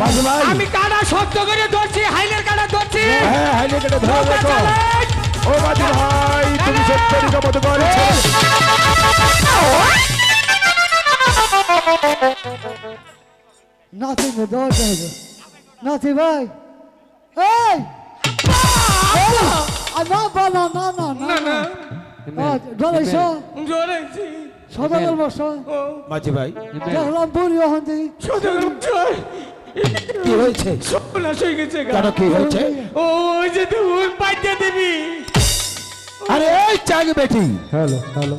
মাঝি ভাই। আমি কাটা শক্ত করে ধরছি হাইলের কাটা ধরছি। হ্যাঁ হাইলে কেটে ধরে ও মাঝি ভাই তুমি সত্যি মতো করেছ নাতি নে দরজা হবে নাতি ভাই এই! আ, না বা না না না না ডরাইছ জোরেছি সদাগর বসো মাঝি ভাই দেখলাম বুড়ি সদাগর মশাই কি হয়েছে? সর্বনাশ হয়ে গেছে। কেন কি হয়েছে? ও ওই যে তুই পাইতে দিবি। আরে এই চাক বেটি। Hello hello.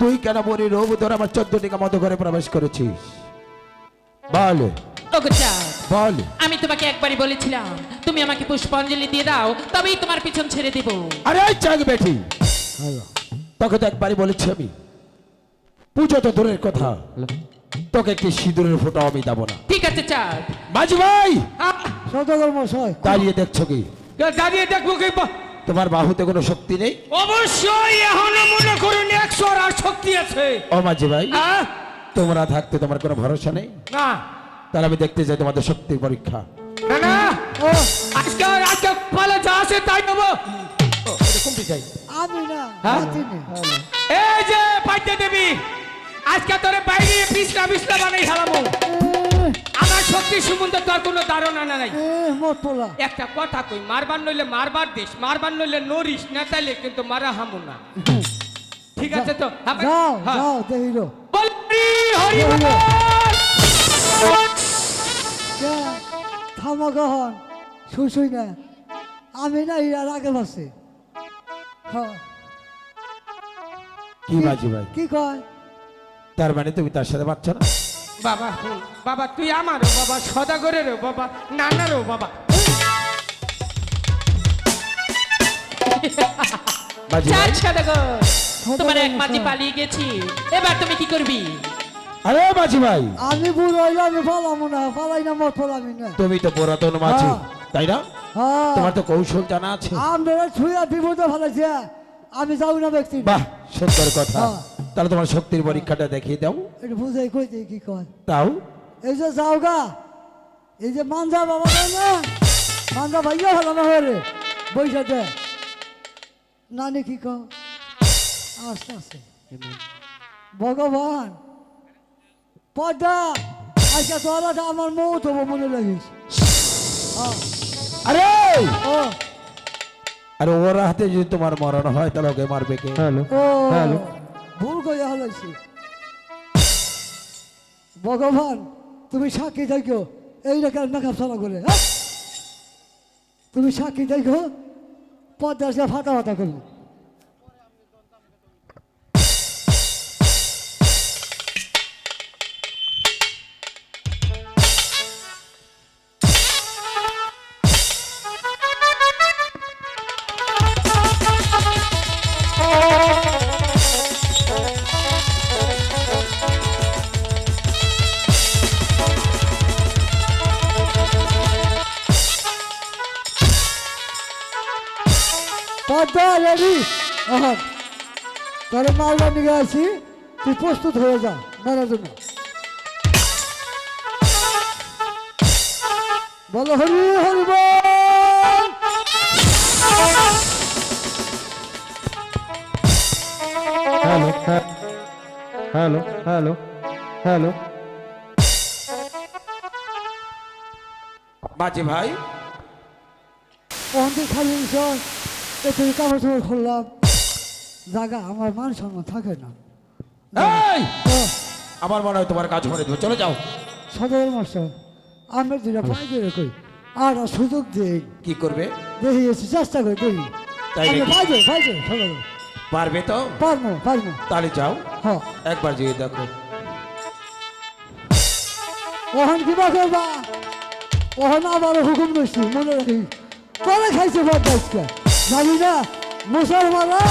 তুই কেন বলি রবু ধরে আমার চোদ্দ টিকা মতো ঘরে প্রবেশ করেছিস? বল। বল। আমি তোমাকে একবারই বলেছিলাম তুমি আমাকে পুষ্পাঞ্জলি দিয়ে দাও তবেই তোমার পিছন ছেড়ে দেব। আরে চাক বেটি। তোকে তো একবারই বলেছি আমি। পুজো তো দূরের কথা। তোকে একটি সিঁদুরের ফোঁটা আমি দেবো না। ঠিক আছে চাঁদ। মাঝি ভাই! সদাগর মশাই। দাঁড়িয়ে দেখছ কি? দাঁড়িয়ে দেখব কি? বা- তোমার বাহুতে কোনো শক্তি নেই? অবশ্যই এখনও মনে করুন একশো আর শক্তি আছে। ও মাঝি ভাই। হ্যাঁ? তোমরা থাকতে তোমার কোনো ভরসা নেই? না। তাহলে আমি দেখতে চাই তোমাদের শক্তির পরীক্ষা। না না ও আজকে আজকে পালে যা আছে তাই নেব। কোনটি চাই? আমি না হ্যাঁ? নাতি নে এই যে পাইতে দেবি আজকে তোরে বাইরে বিছনা বিছনা বানাই হারাবো আমার শক্তি সম্বন্ধে তোর কোনো ধারণা না নাই। একটা কথা কই মারবার নইলে মারবার দেশ মারবার নইলে নরিস না তাইলে কিন্তু মারা হামু না। ঠিক আছে তো? হ্যাঁ, যাও। যাও দেখিল বলি হরি হরি বল। থামা গহন শুই শুই না? আমি না ইয়ার আগে বসে হ্যাঁ কি মাঝি ভাই? কি কয়? তার মানে তুমি তার সাথে পাচ্ছ না? বাবা বাবা তুই আমারও বাবা সদাগরেরও বাবা নানারও বাবা। ভাই? সদাগর তোমার এক মাঝি পালিয়ে গেছি। এবার তুমি কি করবি? আরে মাঝি ভাই। আমি বুড়ো হইলে আমি পালাম না পালাই না মোট পোলা না। তুমি তো পুরাতন মাঝি হ্যাঁ। তাই না? হ্যাঁ। তোমার তো কৌশল জানা আছে। আমরা ছুঁয়া বিপদে ফেলেছে আমি যাও না ব্যক্তি বাহ সুন্দর কথা। হ্যাঁ। তাহলে তোমার শক্তির পরীক্ষাটা দেখিয়ে দাও। একটু বুঝাই কই দিই কি কয়? তাও? এই যে যাও গা। এই যে মানজা বাবা না? মানজা ভাইয়া হলো না হরে বৈশা দে। নানি কি কও? আস্তে আস্তে। ভগবান। পর্দা আজকে তোরা তো আমার মৌত হব মনে লাগিস? আরে! আরে ওর হাতে যদি তোমার মরণ হয় তাহলে ওকে মারবে কে? হ্যালো। ভুল করে হলাইছি ভগবান তুমি সাক্ষী থাকো। এই রেখার মেকআপ সারা করে হ্যাঁ? তুমি সাক্ষী থাকো পদ্মা সে ফাটা ফাটা করব। রেডি এখন তাহলে মালদা নিয়ে আসি তুই প্রস্তুত হয়ে যা মেলার জন্য। বলো Hari Hari hello hello hello hello মাঝি ভাই। থেকে খালি সব কাপড় চোপড় খুললাম। জায়গা আমার মান সম্মান থাকে না। এই! আমার মনে হয় তোমার কাজ করে দেবো। চলে যাও। সদর মাস্টার আমি দুটা পাই দিয়ে কই আর সুযোগ দিই। কি করবে? দেখি এসে চেষ্টা করি দেখি তাই আমি নাকি? পাইবে পাইবে সদর পারবে তো? পারব পারব। তাহলে যাও। হ্যাঁ একবার যেয়ে দেখো। ওখান কিবা করবা? ওখানে আবার হুকুম দিচ্ছি মনে রাখি করে খাইছে বদমাইশকে। জানি না মুসলমানরা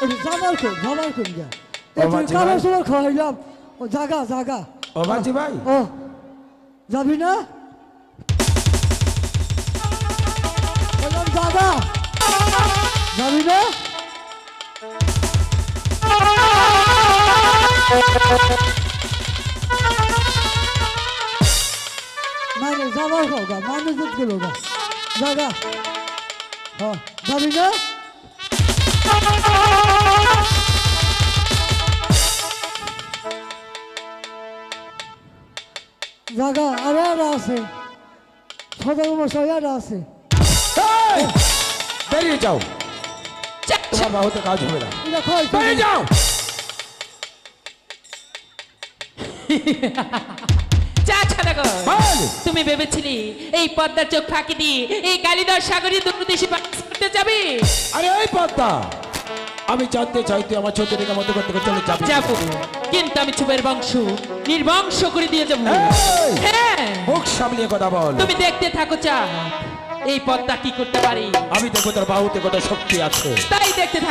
জামার খুন জামার খুন কারও ভাই। সময় খাওয়াইলাম। ও জাগা জাগা। ও মাঝি ভাই। ও। যাবি না? জাগা। যাবি না? মানে যাবার খাও গা মানে দুধ গেল জাগা। হ্যাঁ যাবি না? জাগা আরে আর আছে। সদর মশাই আর আছে। বেরিয়ে যাও। তোমার বাহুতে কাজ হবে না। বেরিয়ে যাও। বল। তুমি ভেবেছিলে এই পদ্মার চোখ ফাঁকি দিয়ে এই কালিদার সাগরী দুর্নীতি করতে যাবে? আরে এই পদ্মা। আমি জানতে চাই তুই আমার ছোট রেখা মতো করতে চলে যাবি। যাব। কিন্তু আমি চুপের বংশ নির্বংশ করে দিয়ে যাব। হ্যাঁ। মুখ সামলিয়ে কথা বল। তুমি দেখতে থাকো চা এই পদটা কি করতে পারি? আমি দেখো তোর বাহুতে কত শক্তি আছে। তাই দেখতে